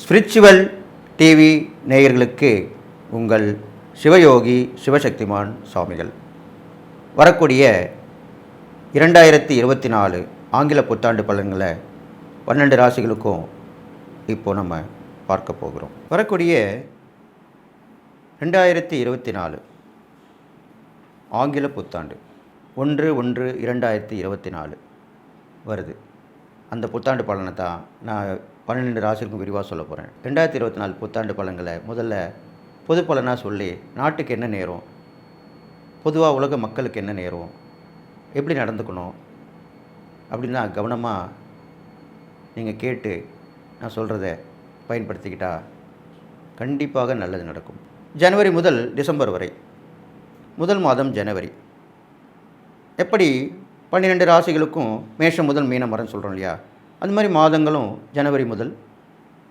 Spiritual TV நேயர்களுக்கு உங்கள் சிவயோகி சிவசக்திமான் சுவாமிகள். வரக்கூடிய இரண்டாயிரத்தி இருபத்தி நாலு ஆங்கில புத்தாண்டு பலன்களை பன்னெண்டு ராசிகளுக்கும் இப்போ நம்ம பார்க்க போகிறோம். வரக்கூடிய ரெண்டாயிரத்தி இருபத்தி நாலு ஆங்கில புத்தாண்டு. ஒன்று ஒன்று இரண்டாயிரத்தி இருபத்தி நாலு வருது. அந்த புத்தாண்டு பலனை தான் நான் பன்னெண்டு ராசிக்கும் விரிவாக சொல்ல போகிறேன் ரெண்டாயிரத்தி இருபத்தி நாலு புத்தாண்டு பலன்களை முதல்ல பொது பலனாக சொல்லி நாட்டுக்கு என்ன நேரம்? பொதுவாக உலக மக்களுக்கு என்ன நேரம்? எப்படி நடந்துக்கணும்? அப்படின்னா கவனமாக நீங்கள் கேட்டு நான் சொல்கிறத பயன்படுத்திக்கிட்டா கண்டிப்பாக நல்லது நடக்கும். ஜனவரி முதல் டிசம்பர் வரை முதல் மாதம் ஜனவரி எப்படி பன்னிரெண்டு ராசிகளுக்கும் மேஷம் முதல் மீனம் வரன்னு சொல்கிறோம் இல்லையா? அந்த மாதிரி மாதங்களும் ஜனவரி முதல்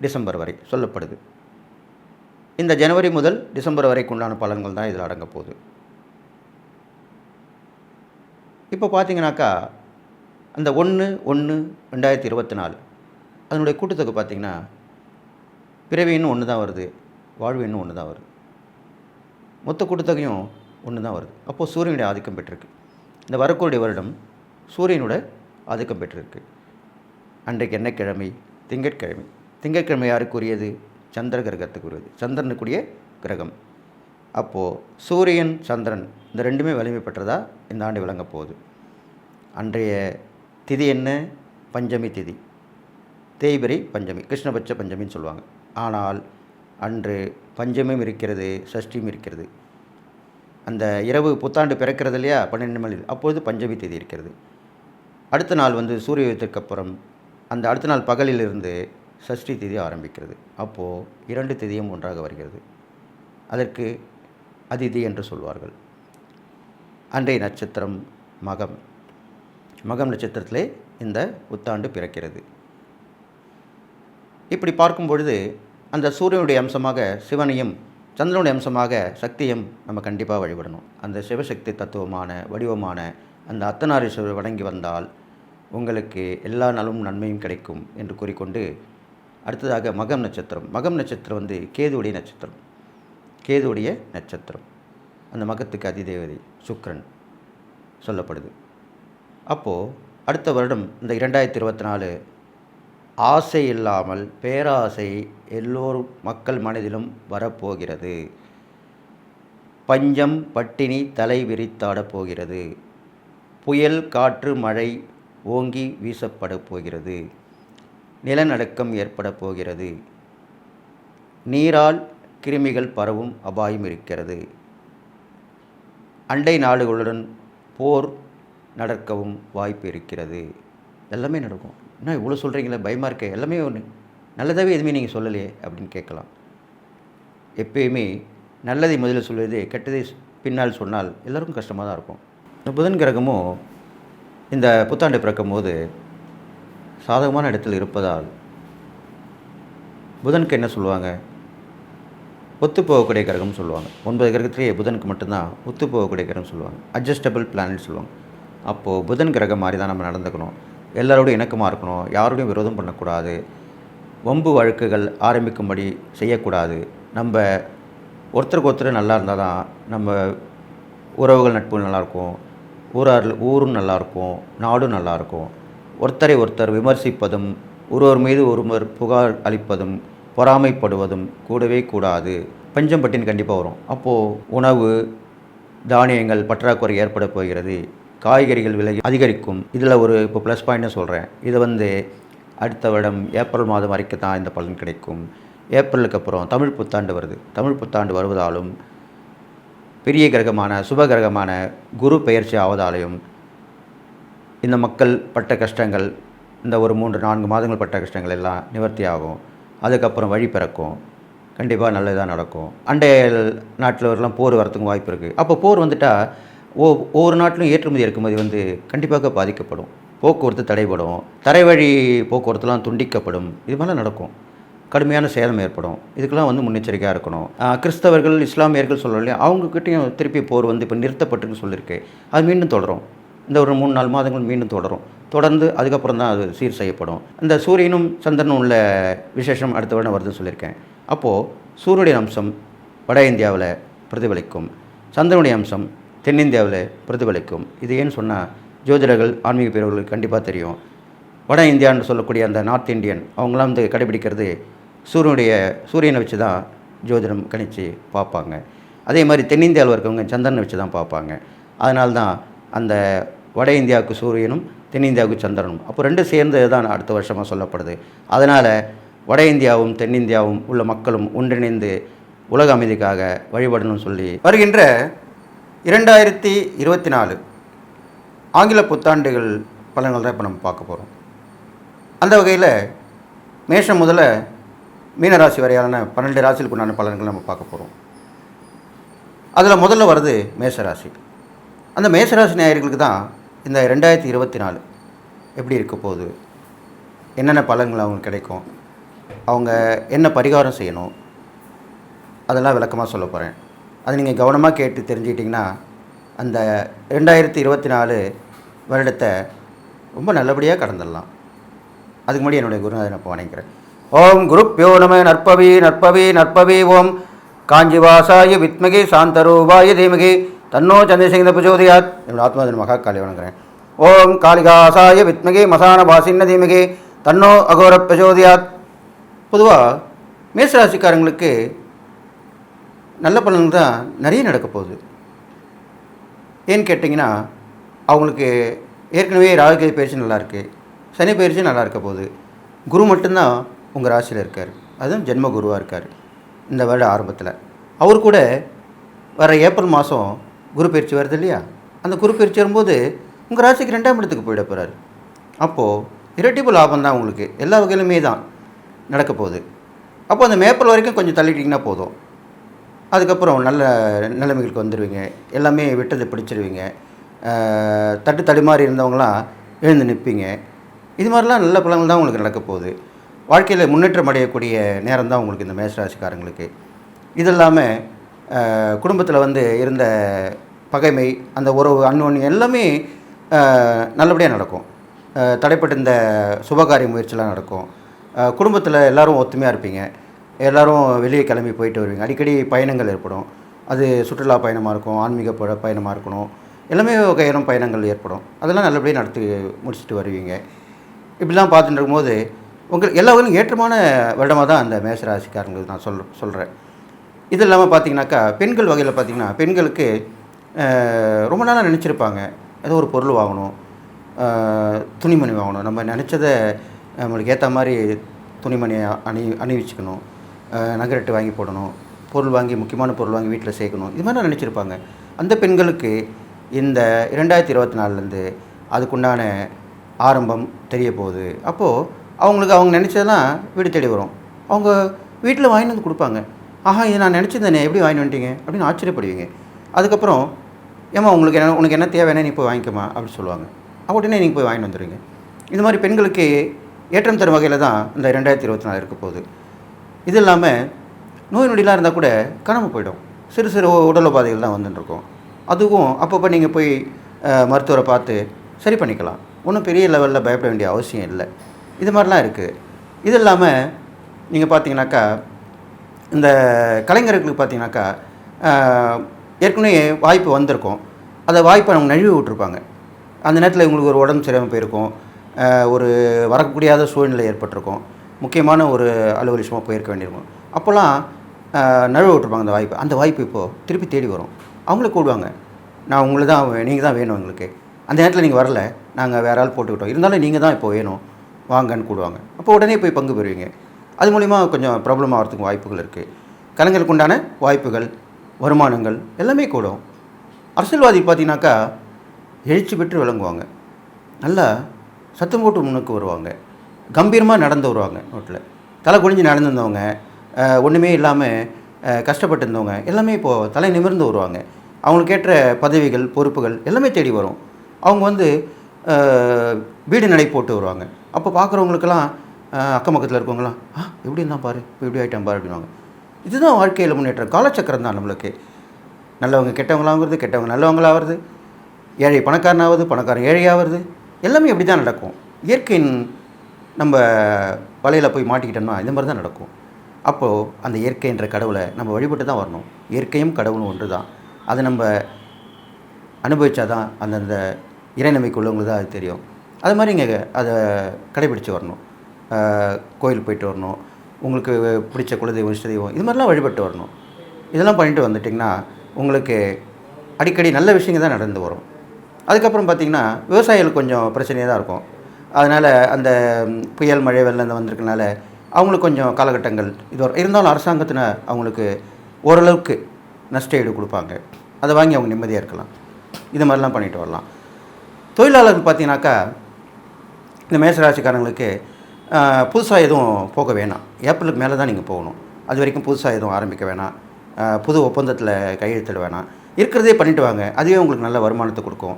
டிசம்பர் வரை சொல்லப்படுது. இந்த ஜனவரி முதல் டிசம்பர் வரைக்கு உண்டான பலன்கள் தான் இதில் அடங்க போகுது. இப்போ பார்த்தீங்கன்னாக்கா அந்த ஒன்று ஒன்று ரெண்டாயிரத்தி இருபத்தி நாலு அதனுடைய கூட்டத்தொகை பார்த்திங்கன்னா பிறவின்னு ஒன்று தான் வருது வாழ்வின்னு ஒன்று தான் வருது. மொத்த கூட்டத்தொகையும் ஒன்று தான் வருது. அப்போது சூரியனுடைய ஆதிக்கம் பெற்றிருக்கு. இந்த வரக்கூடிய வருடம் சூரியனோட ஆதிக்கம் பெற்றிருக்கு. அன்றைக்கு என்ன கிழமை? திங்கட்கிழமை. திங்கட்கிழமை யாருக்குரியது? சந்திர கிரகத்துக்குரியது சந்திரனுக்குரிய கிரகம். அப்போது சூரியன் சந்திரன் இந்த ரெண்டுமே வலிமை பெற்றதாக இந்த ஆண்டு விளங்கப் போகுது. அன்றைய திதி என்ன? பஞ்சமி திதி. தேய்பிரை பஞ்சமி. கிருஷ்ணபட்ச பஞ்சமின்னு சொல்லுவாங்க. ஆனால் அன்று பஞ்சமியும் இருக்கிறது சஷ்டியும் இருக்கிறது. அந்த இரவு புத்தாண்டு பிறக்கிறது இல்லையா? பன்னெண்டு மணி அப்பொழுது பஞ்சமி தேதி இருக்கிறது. அடுத்த நாள் வந்து சூரிய உதயத்திற்கு அப்புறம் அந்த அடுத்த நாள் பகலிலிருந்து சஷ்டி தேதி ஆரம்பிக்கிறது. அப்போது இரண்டு திதியும் ஒன்றாக வருகிறது. அதற்கு அதிதி என்று சொல்வார்கள். அன்றைய நட்சத்திரம் மகம். மகம் நட்சத்திரத்திலே இந்த புத்தாண்டு பிறக்கிறது. இப்படி பார்க்கும் பொழுது அந்த சூரியனுடைய அம்சமாக சிவனையும் சந்திரனுடைய அம்சமாக சக்தியும் நம்ம கண்டிப்பாக வழிபடணும். அந்த சிவசக்தி தத்துவமான வடிவமான அந்த அத்தனாரீஸ்வரர் வணங்கி வந்தால் உங்களுக்கு எல்லா நலமும் நன்மையும் கிடைக்கும் என்று கூறிக்கொண்டு அடுத்ததாக மகம் நட்சத்திரம். மகம் நட்சத்திரம் வந்து கேதுவுடைய நட்சத்திரம். கேதுவுடைய நட்சத்திரம். அந்த மகத்துக்கு அதிதேவதை சுக்ரன் சொல்லப்படுது. அப்போது அடுத்த வருடம் இந்த இரண்டாயிரத்தி இருபத்தி நாலு ஆசை இல்லாமல் பேராசை எல்லோரும் மக்கள் மனதிலும் வரப்போகிறது. பஞ்சம் பட்டினி தலை விரித்தாடப் போகிறது. புயல் காற்று மழை ஓங்கி வீசப்படப் போகிறது. நிலநடுக்கம் ஏற்படப் போகிறது. நீரால் கிருமிகள் பரவும் அபாயம் இருக்கிறது. அண்டை நாடுகளுடன் போர் நடக்கவும் வாய்ப்பு இருக்கிறது. எல்லாமே நடக்கும். என்ன இவ்வளோ சொல்கிறீங்களே? பயமாக இருக்கே. எல்லாமே ஒன்று நல்லதாகவே எதுவுமே நீங்கள் சொல்லலையே அப்படின்னு கேட்கலாம். எப்பயுமே நல்லதை முதலில் சொல்வது கெட்டதை பின்னால் சொன்னால் எல்லோருக்கும் கஷ்டமாக தான் இருக்கும். இந்த புதன் கிரகமும் இந்த புத்தாண்டு பிறக்கும் போது சாதகமான இடத்தில் இருப்பதால் புதனுக்கு என்ன சொல்லுவாங்க? ஒத்து போகக்கூடிய கிரகம்னு சொல்லுவாங்க. ஒன்பது கிரகத்திலேயே புதனுக்கு மட்டும்தான் ஒத்து போகக்கூடிய கிரகம் சொல்லுவாங்க. அட்ஜஸ்டபிள் பிளானட் சொல்லுவாங்க. அப்போது புதன் கிரகம் மாதிரி தான் நம்ம நடந்துக்கணும். எல்லாரோடும் இணக்கமாக இருக்கணும் யாரோடையும் விரோதம் பண்ணக்கூடாது வம்பு வழக்குகள் ஆரம்பிக்கும்படி செய்யக்கூடாது. நம்ம ஒருத்தருக்கு ஒருத்தர் நல்லா இருந்தால் தான் நம்ம உறவுகள் நட்புகள் நல்லாயிருக்கும் ஊரார் ஊரும் நல்லாயிருக்கும் நாடும் நல்லாயிருக்கும் ஒருத்தரை ஒருத்தர் விமர்சிப்பதும் ஒருவர் மீது ஒருவர் புகார் அளிப்பதும் பொறாமைப்படுவதும் கூடவே கூடாது. பஞ்சம் பட்டினி கண்டிப்பாக வரும். அப்போது உணவு தானியங்கள் பற்றாக்குறை ஏற்பட போகிறது. காய்கறிகள் விலை அதிகரிக்கும். இதில் ஒரு இப்போ ப்ளஸ் பாயிண்ட்னு சொல்கிறேன் இது வந்து அடுத்த வருடம் ஏப்ரல் மாதம் வரைக்கும் தான் இந்த பலன் கிடைக்கும். ஏப்ரலுக்கு அப்புறம் தமிழ் புத்தாண்டு வருது. தமிழ் புத்தாண்டு வருவதாலும் பெரிய கிரகமான சுப கிரகமான குரு பெயர்ச்சி ஆவதாலையும் இந்த மக்கள் பட்ட கஷ்டங்கள் இந்த ஒரு மூன்று நான்கு மாதங்கள் பட்ட கஷ்டங்கள் எல்லாம் நிவர்த்தி ஆகும். அதுக்கப்புறம் வழி பிறக்கும். கண்டிப்பாக நல்லதாக நடக்கும். அண்டைய நாட்டில் வரலாம் போர் வரத்துக்கும் வாய்ப்பு இருக்குது அப்போ போர் வந்துட்டால் ஓ ஒவ்வொரு நாட்டிலும் ஏற்றுமதி இறக்குமதி வந்து கண்டிப்பாக பாதிக்கப்படும். போக்குவரத்து தடைபடும். தரைவழி போக்குவரத்துலாம் துண்டிக்கப்படும். இது மாதிரிலாம் நடக்கும். கடுமையான சேதம் ஏற்படும். இதுக்கெல்லாம் வந்து முன்னெச்சரிக்கையாக இருக்கணும். கிறிஸ்தவர்கள் இஸ்லாமியர்கள் சொல்கிறோம் இல்லையா? அவங்கக்கிட்டையும் திருப்பி போர் வந்து இப்போ நிறுத்தப்பட்டுன்னு சொல்லியிருக்கு அது மீண்டும் தொடரும். இந்த ஒரு மூணு நாலு மாதங்கள் மீண்டும் தொடரும். தொடர்ந்து அதுக்கப்புறம் தான் அது சீர் செய்யப்படும். இந்த சூரியனும் சந்திரனும் உள்ள விசேஷம் அடுத்த வருடம் வருதுன்னு சொல்லியிருக்கேன். அப்போது சூரியனுடைய அம்சம் வட இந்தியாவில் பிரதிபலிக்கும். சந்திரனுடைய அம்சம் தென்னிந்தியாவில் பிரதிபலிக்கும். இது ஏன்னு சொன்னால் ஜோதிடர்கள் ஆன்மீக பிரிவுகளுக்கு கண்டிப்பாக தெரியும். வட இந்தியான்னு சொல்லக்கூடிய அந்த நார்த் இந்தியன் அவங்களாம் வந்து கடைபிடிக்கிறது சூரியனுடைய சூரியனை வச்சு தான் ஜோதிடம் கணிச்சு பார்ப்பாங்க. அதே மாதிரி தென்னிந்தியாவில் இருக்கவங்க சந்திரனை வச்சு தான் பார்ப்பாங்க. அதனால தான் அந்த வட இந்தியாவுக்கு சூரியனும் தென்னிந்தியாவுக்கு சந்திரனும். அப்போ ரெண்டும் சேர்ந்து தான் அடுத்த வருஷமாக சொல்லப்படுது. அதனால் வட இந்தியாவும் தென்னிந்தியாவும் உள்ள மக்களும் ஒன்றிணைந்து உலக அமைதிக்காக வழிபடணும்னு சொல்லி வருகின்ற இரண்டாயிரத்தி இருபத்தி நாலு ஆங்கில புத்தாண்டுகள் பலன்கள் தான் இப்போ நம்ம பார்க்க போகிறோம். அந்த வகையில் மேஷம் முதல்ல மீனராசி வரையான பன்னெண்டு ராசிகளுக்கு உண்டான பலன்கள் நம்ம பார்க்க போகிறோம். அதில் முதல்ல வருது மேஷராசி. அந்த மேஷராசி நேயர்களுக்கு தான் இந்த ரெண்டாயிரத்தி இருபத்தி நாலு எப்படி இருக்க போகுது? என்னென்ன பலன்கள் அவங்களுக்கு கிடைக்கும்? அவங்க என்ன பரிகாரம் செய்யணும்? அதெல்லாம் விளக்கமாக சொல்ல போகிறேன். அதை நீங்கள் கவனமாக கேட்டு தெரிஞ்சுக்கிட்டிங்கன்னா அந்த ரெண்டாயிரத்தி இருபத்தி நாலு வருடத்தை ரொம்ப நல்லபடியாக கடந்துடலாம். அதுக்கு முன்னாடி என்னுடைய குருநாதனை இப்போ ஓம் ஓம் குருப்பியோ நம நற்பவி நற்பவி நற்பவி ஓம் காஞ்சிவாசாய வித்மகி சாந்தரூபாய தீமகி தன்னோ சந்திரசேகர பிரச்சோதயாத். என்னோட ஆத்மாதன் மகா காளி வணங்குறேன் ஓம் காளிகாசாய வித்மகி மசான பாசின்ன தீமகி தன்னோ அகோர பிரச்சோதயாத். பொதுவாக மேசராசிக்காரங்களுக்கு நல்ல பலன்கள் தான் நிறைய நடக்க போகுது. ஏன்னு கேட்டிங்கன்னா அவங்களுக்கு ஏற்கனவே ராகுகேது பயிற்சி நல்லாயிருக்கு சனி பயிற்சி நல்லா இருக்க போகுது. குரு மட்டும்தான் உங்கள் ராசியில் இருக்கார். அதுவும் ஜென்ம குருவாக இருக்கார். இந்த வருட ஆரம்பத்தில். அவர் கூட வர ஏப்ரல் மாதம் குரு பயிற்சி வருது இல்லையா? அந்த குரு பயிற்சி வரும்போது உங்கள் ராசிக்கு ரெண்டாம் இடத்துக்கு போயிட போகிறார் அப்போது இரட்டிப்பு லாபம் தான் உங்களுக்கு. எல்லா வகையிலுமே தான் நடக்க போகுது. அப்போ அந்த மேப்பல் வரைக்கும் கொஞ்சம் தள்ளிட்டிங்கன்னா போதும். அதுக்கப்புறம் நல்ல நிலைமைகளுக்கு வந்துடுவீங்க எல்லாமே விட்டதை பிடிச்சிருவீங்க. தட்டு தடுமாறி இருந்தவங்களாம் எழுந்து நிற்பீங்க. இது மாதிரிலாம் நல்ல பலன்கள் தான் உங்களுக்கு நடக்க போகுது. வாழ்க்கையில் முன்னேற்றம் அடையக்கூடிய நேரம் தான் உங்களுக்கு இந்த மேசராசிக்காரங்களுக்கு இது இல்லாமல் குடும்பத்தில் வந்து இருந்த பகைமை அந்த உறவு அன்னொன்று எல்லாமே நல்லபடியாக நடக்கும். அஹ், தடைப்பட்ட இந்த சுபகாரிய முயற்சிலாம் நடக்கும். குடும்பத்தில் எல்லோரும் ஒத்துமையாக இருப்பீங்க. எல்லோரும் வெளியே கிளம்பி போயிட்டு வருவீங்க. அடிக்கடி பயணங்கள் ஏற்படும். அது சுற்றுலா பயணமாக இருக்கும் ஆன்மீக ப பயணமாக இருக்கணும். எல்லாமே வகையான பயணங்கள் ஏற்படும். அதெல்லாம் நல்லபடியாக நடத்தி முடிச்சுட்டு வருவீங்க. இப்படிலாம் பார்த்துட்டு இருக்கும்போது உங்கள் எல்லா வகையிலும் ஏற்றமான வருடமாக தான் அந்த மேசராசிக்காரங்களுக்கு நான் சொல் சொல்கிறேன் இது இல்லாமல் பார்த்தீங்கன்னாக்கா பெண்கள் வகையில் பார்த்திங்கன்னா பெண்களுக்கு ரொம்ப நாளாக நினச்சிருப்பாங்க. ஏதோ ஒரு பொருள் வாங்கணும். துணிமணி வாங்கணும். நம்ம நினச்சதை நம்மளுக்கு ஏற்ற மாதிரி துணிமணி அணி அணிவிச்சுக்கணும். நகரெட்டு வாங்கி போடணும் பொருள் வாங்கி முக்கியமான பொருள் வாங்கி வீட்டில் சேர்க்கணும். இது மாதிரி நினச்சிருப்பாங்க. அந்த பெண்களுக்கு இந்த இரண்டாயிரத்தி இருபத்தி நாலுலேருந்து அதுக்குண்டான ஆரம்பம் தெரிய போகுது. அப்போது அவங்களுக்கு அவங்க நினச்சதெல்லாம் வீடு தேடி வரும். அவங்க வீட்டில் வாங்கி வந்து கொடுப்பாங்க. ஆஹா இது நான் நினச்சிருந்தேனே எப்படி வாங்கி வந்துட்டீங்க? அப்படின்னு ஆச்சரியப்படுவீங்க. அதுக்கப்புறம் ஏம்மா உங்களுக்கு என்ன உனக்கு என்ன தேவைன்னா நீ போய் வாங்கிக்கமா அப்படின்னு சொல்லுவாங்க. அப்ப உடனே நீங்கள் போய் வாங்கிட்டு வந்துடுங்க இந்த மாதிரி பெண்களுக்கு ஏற்றம் தரும் வகையில் தான் இந்த ரெண்டாயிரத்தி இருபத்தி நாலு இருக்க போகுது. இது இல்லாமல் நோய் நொடிலாம் இருந்தால் கூட காணாமல் போயிடும். சிறு சிறு உடல் உபாதைகள் தான் வந்துட்டுருக்கும் அதுவும் அப்பப்போ நீங்கள் போய் மருத்துவரை பார்த்து சரி பண்ணிக்கலாம். ஒன்றும் பெரிய லெவலில் பயப்பட வேண்டிய அவசியம் இல்லை. இது மாதிரிலாம் இருக்குது இது இல்லாமல் நீங்கள் பார்த்தீங்கன்னாக்கா இந்த கலைஞர்களுக்கு பார்த்தீங்கன்னாக்கா ஏற்கனவே வாய்ப்பு வந்திருக்கும். அந்த வாய்ப்பை அவங்க நழுவி விட்டுருப்பாங்க. அந்த நேரத்தில் இவங்களுக்கு ஒரு உடம்பு சரியாமல் போயிருக்கும். ஒரு வரக்கூடியாத சூழ்நிலை ஏற்பட்டிருக்கும். முக்கியமான ஒரு அலுவல் போயிருக்க வேண்டியிருக்கும். அப்போல்லாம் நழுவ விட்டுருப்பாங்க அந்த வாய்ப்பு. அந்த வாய்ப்பு இப்போது திருப்பி தேடி வரும். அவங்களே கூடுவாங்க நான் உங்களை தான் நீங்கள் தான் வேணும் எங்களுக்கு. அந்த நேரத்தில் நீங்கள் வரல. நாங்கள் வேற ஆள் போட்டுக்கிட்டோம். இருந்தாலும் நீங்கள் தான் இப்போ வேணும். வாங்கன்னு கூடுவாங்க அப்போ உடனே போய் பங்கு பெறுவீங்க. அது மூலிமா கொஞ்சம் ப்ராப்ளம் ஆகிறதுக்கு வாய்ப்புகள் இருக்குது கலைஞருக்கு உண்டான வாய்ப்புகள் வருமானங்கள் எல்லாமே கூடும். அரசியல்வாதி பார்த்தீங்கன்னாக்கா எழுச்சி பெற்று விளங்குவாங்க. நல்லா சத்தம் போட்டு முன்னுக்கு வருவாங்க. கம்பீரமாக நடந்து வருவாங்க நோட்டில் தலை குனிஞ்சு நடந்திருந்தவங்க ஒன்றுமே இல்லாமல் கஷ்டப்பட்டு இருந்தவங்க எல்லாமே இப்போது தலை நிமிர்ந்து வருவாங்க. அவங்களுக்கு ஏற்ற பதவிகள் பொறுப்புகள் எல்லாமே தேடி வரும். அவங்க வந்து வீடு நடை போட்டு வருவாங்க. அப்போ பார்க்குறவங்களுக்கெல்லாம் அக்கம் பக்கத்தில் இருக்கவங்களாம் ஆ எப்படி இருந்தால் பாரு இப்போ இப்படி ஆகிட்டான் பாரு அப்படின்வாங்க இதுதான் வாழ்க்கையில் முன்னேற்றம் காலச்சக்கரம் தான் நம்மளுக்கு. நல்லவங்க கெட்டவங்களாகிறது கெட்டவங்க நல்லவங்களாகிறது ஏழை பணக்காரனாவது பணக்காரன் ஏழையாகிறது எல்லாமே இப்படி தான் நடக்கும். இயற்கையின் நம்ம வலையில் போய் மாட்டிக்கிட்டோம்னா இந்த மாதிரி தான் நடக்கும். அப்போது அந்த இயற்கைன்ற கடவுளை நம்ம வழிபட்டு தான் வரணும். இயற்கையும் கடவுளும் ஒன்று தான் அதை நம்ம அனுபவிச்சா தான் அந்தந்த இறைநம்பிக்கை உள்ளவங்களுக்கு தான் அது தெரியும். அது மாதிரி இங்கே அதை கடைபிடிச்சு வரணும். கோயில் கோயிலுக்கு போயிட்டு வரணும். உங்களுக்கு பிடிச்ச குலதெய்வம் இஷ்டதெய்வம் இது மாதிரிலாம் வழிபட்டு வரணும். இதெல்லாம் பண்ணிட்டு வந்துட்டிங்கன்னா உங்களுக்கு அடிக்கடி நல்ல விஷயங்கள் தான் நடந்து வரும். அதுக்கப்புறம் பார்த்திங்கன்னா விவசாயிகளுக்கு கொஞ்சம் பிரச்சனையாக தான் இருக்கும். அதனால் அந்த புயல் மழை வெள்ளம் இந்த வந்திருக்கனால அவங்களுக்கு கொஞ்சம் காலகட்டங்கள் இது இருந்தாலும் அரசாங்கத்தின அவங்களுக்கு ஓரளவுக்கு நஷ்ட ஈடு கொடுப்பாங்க. அதை வாங்கி அவங்க நிம்மதியாக இருக்கலாம். இது மாதிரிலாம் பண்ணிட்டு வரலாம். தொழிலாளர்கள் பார்த்தீங்கன்னாக்கா இந்த மேசராசிக்காரங்களுக்கு புதுசாக எதுவும் போக வேணாம். ஏப்ரலுக்கு மேலே தான் நீங்கள் போகணும். அது வரைக்கும் புதுசாக எதுவும் ஆரம்பிக்க வேணாம். புது ஒப்பந்தத்தில் கையெழுத்திட வேணாம். இருக்கிறதே பண்ணிவிட்டு வாங்க. அதுவே உங்களுக்கு நல்ல வருமானத்தை கொடுக்கும்.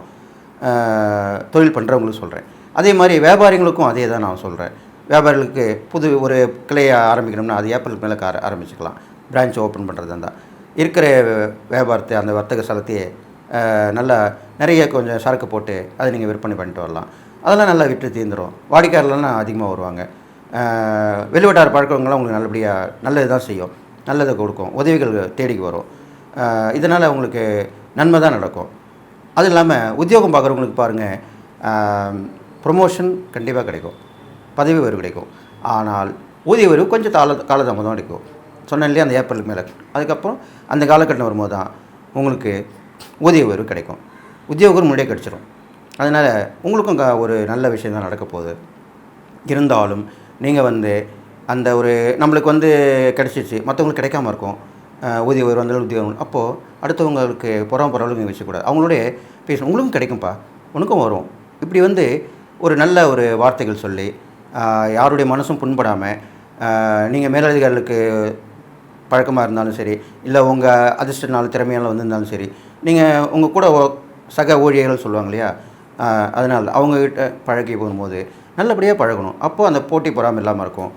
தொழில் பண்ணுறவங்களுக்கு சொல்கிறேன் அதே மாதிரி வியாபாரிகளுக்கும் அதே தான் நான் சொல்கிறேன் வியாபாரிகளுக்கு புது ஒரு கிளையை ஆரம்பிக்கணும்னா அது ஏப்ரலுக்கு மேலே ஆர ஆரம்பிச்சுக்கலாம். பிரான்ச் ஓப்பன் பண்ணுறது இருந்தால் இருக்கிற வியாபாரத்தை அந்த வர்த்தக ஸ்தலத்தையே நல்லா நிறைய கொஞ்சம் சரக்கு போட்டு அதை நீங்கள் விற்பனை பண்ணிட்டு வரலாம். அதெல்லாம் நல்லா விட்டு தீர்ந்துடும் வாடிக்கையாளர்லாம் அதிகமாக வருவாங்க. வெளிவட்டார பழக்கங்கள்லாம் உங்களுக்கு நல்லபடியாக நல்லது தான் செய்யும். நல்லதை கொடுக்கும். உதவிகள் தேடிக்கு வரும். இதனால் உங்களுக்கு நன்மை தான் நடக்கும். அதுவும் இல்லாமல் உத்தியோகம் பார்க்குறவங்களுக்கு பாருங்கள் ப்ரொமோஷன் கண்டிப்பாக கிடைக்கும். பதவி உயர்வு கிடைக்கும். ஆனால் ஊதிய உயர்வு கொஞ்சம் கால காலதாமதம் கிடைக்கும் சொன்னேன் இல்லையா அந்த ஏப்ரலுக்கு மேலே. அதுக்கப்புறம் அந்த காலகட்டம் வரும்போது தான் உங்களுக்கு ஊதிய உயர்வு கிடைக்கும். உத்தியோகம் முன்னாடியே கிடச்சிரும். அதனால் உங்களுக்கும் க- ஒரு நல்ல விஷயம் தான் நடக்க போகுது. இருந்தாலும் நீங்கள் வந்து அந்த ஒரு நம்மளுக்கு வந்து கிடச்சிச்சு மற்றவங்களுக்கு கிடைக்காம இருக்கும். ஊதிய உயர்வு வந்தாலும் உத்தியோகம் அப்போது அடுத்தவங்களுக்கு புறம் பரவலுக்கு நீங்கள் வச்சுக்கூடாது அவங்களோட பேசணும். உங்களுக்கும் கிடைக்கும்ப்பா உனக்கும் வரும். இப்படி வந்து ஒரு நல்ல ஒரு வார்த்தைகள் சொல்லி யாருடைய மனசும் புண்படாமல் நீங்கள் மேலதிகாரிகளுக்கு பழக்கமாக இருந்தாலும் சரி இல்லை உங்கள் அதிர்ஷ்டனால திறமையால் வந்திருந்தாலும் சரி நீங்கள் உங்கள் கூட சக ஊழியர்கள் சொல்லுவாங்க இல்லையா? அதனால் அவங்கக்கிட்ட பழகி போகும்போது நல்லபடியாக பழகணும். அப்போது அந்த போட்டி பொறாமல் இல்லாமல் இருக்கும்.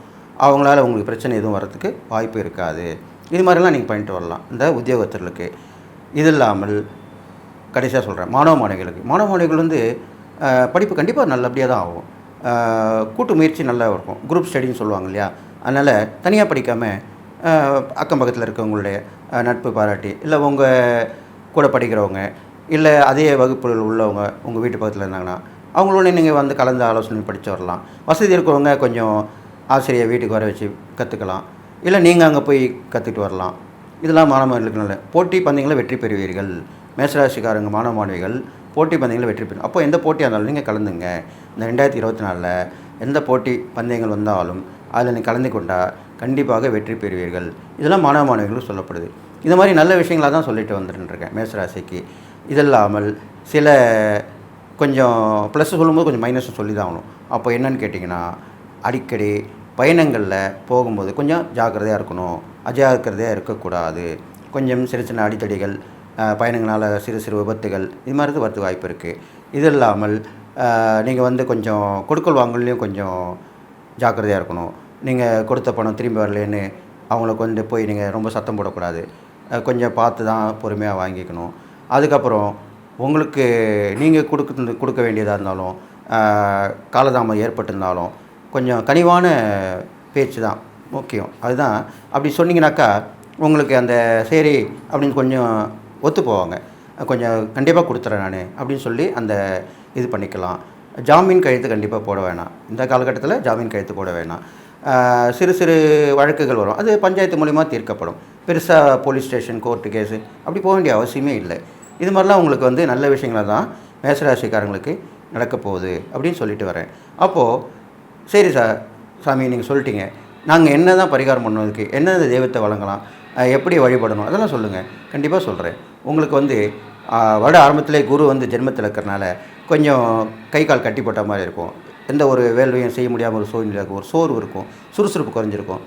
அவங்களால உங்களுக்கு பிரச்சனை எதுவும் வரத்துக்கு வாய்ப்பு இருக்காது. இது மாதிரிலாம் நீங்கள் பண்ணிட்டு வரலாம். இந்த உத்தியோகத்தர்களுக்கு. இது இல்லாமல் கடைசியாக சொல்கிறேன் மாணவ மாணவிகளுக்கு. மாணவ மாணவிகள் வந்து படிப்பு கண்டிப்பாக நல்லபடியாக தான் ஆகும். கூட்டு முயற்சி நல்லா இருக்கும். குரூப் ஸ்டடின்னு சொல்லுவாங்க இல்லையா? அதனால் தனியாக படிக்காமல் அக்கம் பக்கத்தில் இருக்கவங்களுடைய நட்பு பாராட்டி இல்லை உங்கள் கூட படிக்கிறவங்க இல்லை அதே வகுப்புகள் உள்ளவங்க உங்கள் வீட்டு பக்கத்தில் இருந்தாங்கன்னா அவங்களோட நீங்கள் வந்து கலந்து ஆலோசனை படித்து வரலாம். வசதி இருக்கிறவங்க கொஞ்சம் ஆசிரியர் வீட்டுக்கு வர வச்சு கற்றுக்கலாம் இல்லை நீங்கள் அங்கே போய் கற்றுக்கிட்டு வரலாம். இதெல்லாம் மாணவர்களுக்கு நல்ல போட்டி பந்தயங்களில் வெற்றி பெறுவீர்கள். மேசராசிக்காரங்க மாணவ மாணவிகள் போட்டி பந்தயங்களில் வெற்றி பெறும். அப்போ எந்த போட்டியாக இருந்தாலும் நீங்கள் கலந்துங்க. இந்த ரெண்டாயிரத்தி இருபத்தி நாலில் எந்த போட்டி பந்தயங்கள் வந்தாலும் அதில் நீங்கள் கலந்து கொண்டால் கண்டிப்பாக வெற்றி பெறுவீர்கள். இதெல்லாம் மாணவ மாணவிகளுக்கு சொல்லப்படுது. இந்த மாதிரி நல்ல விஷயங்களாக தான் சொல்லிட்டு வந்துட்டுருக்கேன் மேசராசிக்கு. இதில்லாமல் சில கொஞ்சம் ப்ளஸ் சொல்லும்போது கொஞ்சம் மைனஸும் சொல்லி தான் ஆகணும். அப்போ என்னன்னு கேட்டிங்கன்னா அடிக்கடி பயணங்களில் போகும்போது கொஞ்சம் ஜாக்கிரதையாக இருக்கணும். அஜாக்கிரதையாக இருக்கக்கூடாது. கொஞ்சம் சின்ன சின்ன அடித்தடிகள் பயணங்களால் சிறு சிறு விபத்துகள் இது மாதிரி வரது வாய்ப்பு இருக்குது இது இல்லாமல் நீங்கள் வந்து கொஞ்சம் கொடுக்கல் வாங்கலையும் கொஞ்சம் ஜாக்கிரதையாக இருக்கணும். நீங்கள் கொடுத்த பணம் திரும்பி வரலேன்னு அவங்கள கொண்டு போய் நீங்கள் ரொம்ப சத்தம் போடக்கூடாது. கொஞ்சம் பார்த்து தான் பொறுமையாக வாங்கிக்கணும். அதுக்கப்புறம் உங்களுக்கு நீங்கள் கொடுக்க கொடுக்க வேண்டியதாக இருந்தாலும் காலதாமம் ஏற்பட்டிருந்தாலும் கொஞ்சம் கனிவான பேச்சு தான் முக்கியம். அதுதான். அப்படி சொன்னீங்கனாக்கா உங்களுக்கு அந்த சரி அப்படின்னு கொஞ்சம் ஒத்து போவாங்க கொஞ்சம் கண்டிப்பாக கொடுத்துறேன் நான் அப்படின்னு சொல்லி அந்த இது பண்ணிக்கலாம். ஜாமீன் கழுத்து கண்டிப்பாக போட வேணாம். இந்த காலகட்டத்தில் ஜாமீன் கழுத்து போட வேணாம். சிறு சிறு வழக்குகள் வரும். அது பஞ்சாயத்து மூலிமா தீர்க்கப்படும். பெருசாக போலீஸ் ஸ்டேஷன் கோர்ட்டு கேஸு அப்படி போக வேண்டிய அவசியமே இல்லை. இது மாதிரிலாம் உங்களுக்கு வந்து நல்ல விஷயங்களாக தான் மேசராசிக்காரங்களுக்கு நடக்க போகுது அப்படின்னு சொல்லிட்டு வரேன். அப்போது சரி சார் சாமி நீங்கள் சொல்லிட்டீங்க. நாங்கள் என்ன தான் பரிகாரம் பண்ணுவதுக்கு என்ன தெய்வத்தை வழங்கலாம்? எப்படி வழிபடணும்? அதெல்லாம் சொல்லுங்கள் கண்டிப்பாக சொல்கிறேன் உங்களுக்கு வந்து வட வருட ஆரம்பத்திலே குரு வந்து ஜென்மத்தில் இருக்கிறனால கொஞ்சம் கை கால் கட்டி போட்ட மாதிரி இருக்கும். எந்த ஒரு வேலையும் செய்ய முடியாமல் ஒரு சூழ்நிலை இருக்கும். ஒரு சோர்வு இருக்கும். சுறுசுறுப்பு குறைஞ்சிருக்கும்.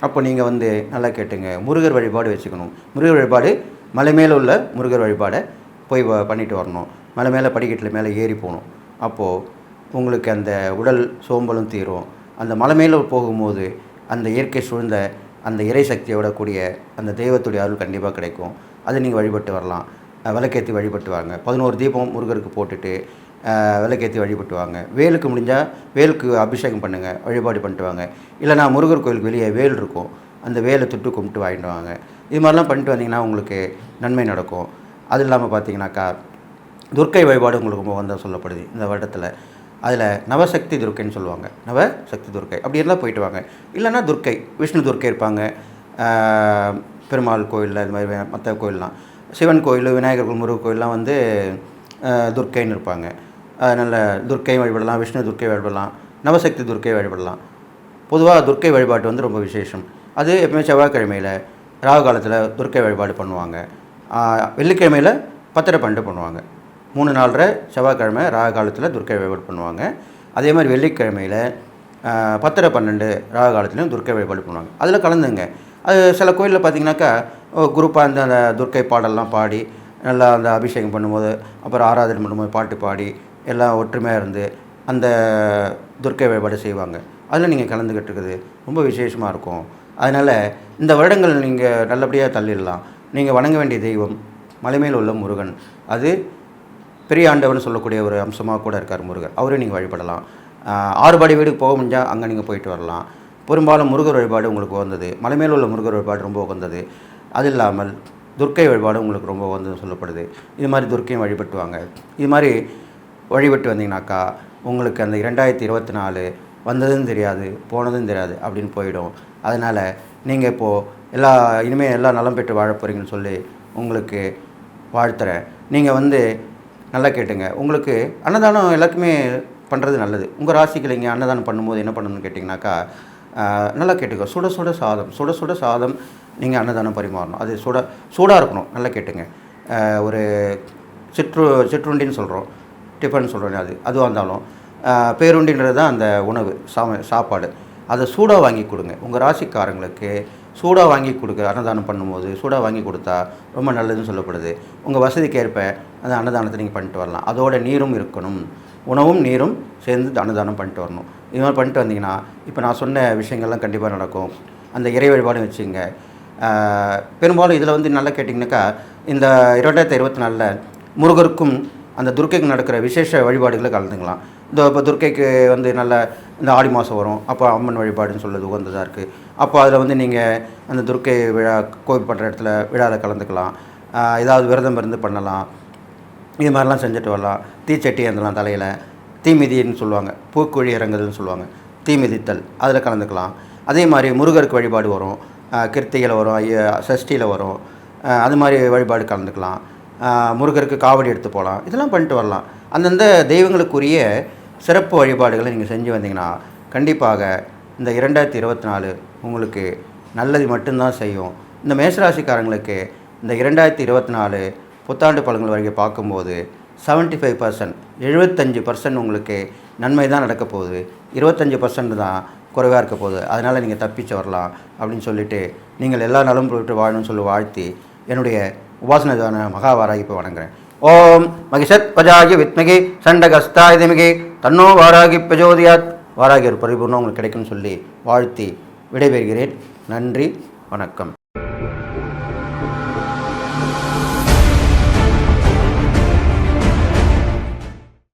அப்போ நீங்கள் வந்து நல்லா கேட்டுங்க. முருகர் வழிபாடு வச்சுக்கணும். முருகர் வழிபாடு மலை மேலே உள்ள முருகர் வழிபாடை போய் வ- பண்ணிட்டு வரணும். மலை மேலே படிக்கட்டில் மேலே ஏறி போகணும். அப்போது உங்களுக்கு அந்த உடல் சோம்பலும் தீரும். அந்த மலை மேலே போகும்போது அந்த இயற்கை சூழ்ந்த அந்த இறை சக்தியோட கூடிய அந்த தெய்வத்துடைய அருள் கண்டிப்பாக கிடைக்கும். அதை நீங்கள் வழிபட்டு வரலாம். விளக்கேற்றி வழிபட்டு வழிபட்டுவாங்க பதினோரு தீபம் முருகருக்கு போட்டுட்டு விளக்கேற்றி வழிபட்டு வழிபட்டுவாங்க வேலுக்கு முடிஞ்சால் வேலுக்கு அபிஷேகம் பண்ணுங்கள் வழிபாடு பண்ணிட்டு வாங்க. இல்லைனா முருகர் கோயிலுக்கு வெளியே வேல் இருக்கும். அந்த வேலை தொட்டு கும்பிட்டு வாங்கிட்டு வாங்க. இது மாதிரிலாம் பண்ணிட்டு வந்தீங்கன்னா உங்களுக்கு நன்மை நடக்கும். அது இல்லாமல் பார்த்தீங்கன்னாக்கா துர்க்கை வழிபாடு உங்களுக்கு ரொம்ப வந்தால் சொல்லப்படுது இந்த வருடத்தில். அதில் நவசக்தி துர்க்கைன்னு சொல்லுவாங்க. நவசக்தி துர்க்கை. அப்படி இருந்தால் போயிட்டு வாங்க. இல்லைன்னா துர்க்கை. விஷ்ணு துர்க்கை இருப்பாங்க. பெருமாள் கோயிலில் இது மாதிரி மற்ற கோயிலெலாம். சிவன் கோயில் விநாயகர் முருகன் கோயிலெலாம் வந்து துர்க்கைன்னு இருப்பாங்க. அதனால் துர்க்கை வழிபடலாம் விஷ்ணு துர்க்கை வழிபடலாம் நவசக்தி துர்க்கை வழிபடலாம். பொதுவாக துர்க்கை வழிபாட்டு வந்து ரொம்ப விசேஷம். அது எப்பவுமே செவ்வாய்க்கிழமையில் ராகு காலத்தில் துர்க்கை வழிபாடு பண்ணுவாங்க. வெள்ளிக்கிழமையில் பத்திரை பண்டு பண்ணுவாங்க. மூணு நாலரை செவ்வாய்க்கிழமை ராக காலத்தில் துர்க்கை வழிபாடு பண்ணுவாங்க. அதே மாதிரி வெள்ளிக்கிழமையில் பத்தரை பன்னெண்டு ராக காலத்துலையும் துர்க்கை வழிபாடு பண்ணுவாங்க. அதில் கலந்துங்க. அது சில கோயிலில் பார்த்தீங்கன்னாக்கா குரூப்பாக அந்த அந்த துர்க்கை பாடல்லாம் பாடி நல்லா அந்த அபிஷேகம் பண்ணும்போது அப்புறம் ஆராதனை பண்ணும்போது பாட்டு பாடி எல்லாம் ஒற்றுமையாக இருந்து அந்த துர்க்கை வழிபாடு செய்வாங்க. அதில் நீங்கள் கலந்துக்கிட்டு இருக்குது ரொம்ப விசேஷமாக இருக்கும். அதனால் இந்த வருடங்கள் நீங்கள் நல்லபடியாக தள்ளிடலாம். நீங்கள் வணங்க வேண்டிய தெய்வம் மலைமையில் உள்ள முருகன். அது பெரிய ஆண்டவர்னு சொல்லக்கூடிய ஒரு அம்சமாக கூட இருக்கார் முருகர். அவரையும் நீங்கள் வழிபடலாம். ஆறுபாடி வீடுக்கு போக முடிஞ்சால் அங்கே நீங்கள் போயிட்டு வரலாம். பெரும்பாலும் முருகர் வழிபாடு உங்களுக்கு வந்தது மலைமேல் உள்ள முருகர் வழிபாடு ரொம்ப உகந்தது. அது இல்லாமல் துர்க்கை வழிபாடு உங்களுக்கு ரொம்ப உகந்ததுன்னு சொல்லப்படுது. இது மாதிரி துர்க்கையும் வழிபட்டுவாங்க. இது மாதிரி வழிபட்டு வந்தீங்கன்னாக்கா உங்களுக்கு அந்த இரண்டாயிரத்தி இருபத்தி நாலு வந்ததும் தெரியாது போனதும் தெரியாது அப்படின்னு போயிடும். அதனால் நீங்கள் இப்போது எல்லா இனிமேல் எல்லா நலம் பெற்று வாழ போகிறீங்கன்னு சொல்லி உங்களுக்கு வாழ்த்துறேன். நீங்கள் வந்து நல்லா கேட்டுங்க. உங்களுக்கு அன்னதானம் எல்லாருக்குமே பண்ணுறது நல்லது. உங்கள் ராசிக்கு நீங்கள் அன்னதானம் பண்ணும்போது என்ன பண்ணணும்னு கேட்டிங்கனாக்கா நல்லா கேட்டுக்கோ. சுட சுட சாதம் சுட சுட சாதம் நீங்கள் அன்னதானம் பரிமாறணும். அது சுட சூடாக இருக்கணும். நல்லா கேட்டுங்க. ஒரு சிற்று சிற்றுண்டின்னு சொல்கிறோம் டிஃபன் சொல்கிறோம் அது? அதுவாக இருந்தாலும் பேருண்டின்றது தான் அந்த உணவு சா சாப்பாடு. அதை சூடாக வாங்கி கொடுங்க. உங்கள் ராசிக்காரங்களுக்கு சூடாக வாங்கி கொடுக்க அன்னதானம் பண்ணும்போது சூடாக வாங்கி கொடுத்தா ரொம்ப நல்லதுன்னு சொல்லப்படுது. உங்கள் வசதிக்கு ஏற்ப அந்த அன்னதானத்தை நீங்கள் பண்ணிட்டு வரலாம். அதோட நீரும் இருக்கணும். உணவும் நீரும் சேர்ந்து அன்னதானம் பண்ணிட்டு வரணும். இது மாதிரி பண்ணிட்டு வந்தீங்கன்னா இப்போ நான் சொன்ன விஷயங்கள்லாம் கண்டிப்பாக நடக்கும். அந்த இறை வழிபாடும் வச்சுங்க பெரும்பாலும் இதில் வந்து நல்லா கேட்டிங்கனாக்கா இந்த இரண்டாயிரத்தி இருபத்தி நாலில் முருகருக்கும் அந்த துர்க்கைக்கு நடக்கிற விசேஷ வழிபாடுகளை கலந்துக்கலாம். இந்த இப்போ துர்க்கைக்கு வந்து நல்ல இந்த ஆடி மாதம் வரும். அப்போ அம்மன் வழிபாடுன்னு சொல்லுறது உகந்ததாக இருக்குது அப்போ அதில் வந்து நீங்கள் அந்த துர்க்கை விழா கோவில் பண்ணுற இடத்துல விழாவில் கலந்துக்கலாம். ஏதாவது விரதம் இருந்து பண்ணலாம். இது மாதிரிலாம் செஞ்சுட்டு வரலாம். தீச்சட்டி ஏந்தலாம் தலையில். தீமிதின்னு சொல்லுவாங்க. பூக்குழி இறங்குதுன்னு சொல்லுவாங்க. தீமிதித்தல் அதில் கலந்துக்கலாம். அதே மாதிரி முருகருக்கு வழிபாடு வரும். ஆஹ் கிருத்திகையில் வரும். ஐய சஷ்டியில் வரும். அது மாதிரி வழிபாடு கலந்துக்கலாம். முருகருக்கு காவடி எடுத்து போகலாம். இதெல்லாம் பண்ணிட்டு வரலாம். அந்தந்த தெய்வங்களுக்குரிய சிறப்பு வழிபாடுகளை நீங்கள் செஞ்சு வந்தீங்கன்னா கண்டிப்பாக இந்த இரண்டாயிரத்தி இருபத்தி நாலு உங்களுக்கு நல்லது மட்டும்தான் செய்யும். இந்த மேசராசிக்காரங்களுக்கு இந்த இரண்டாயிரத்தி இருபத்தி நாலு புத்தாண்டு பழங்கள் வரைக்கும் பார்க்கும்போது 75% ஃபைவ் பர்சன்ட் எழுபத்தஞ்சு பர்சன்ட் உங்களுக்கு நன்மை தான் நடக்க போகுது. இருபத்தஞ்சி பர்சன்ட் தான் குறைவாக இருக்க போகுது. அதனால் நீங்கள் தப்பிச்சு வரலாம் அப்படின்னு சொல்லிட்டு நீங்கள் எல்லா நலம் போட்டு வாழணும்னு சொல்லி வாழ்த்தி என்னுடைய உபாசனதான மகாவாராகி இப்போ வணங்குறேன். ஓம் மகிஷத் பஜாகி வித்மகி சண்டகஸ்தாய் திமிகி. தன்னோ வாராகி பிரஜோதியாத். வாராகி ஒரு பரிபூர்ணம் உங்களுக்கு கிடைக்கும்னு சொல்லி வாழ்த்தி விடைபெறுகிறேன். நன்றி வணக்கம்.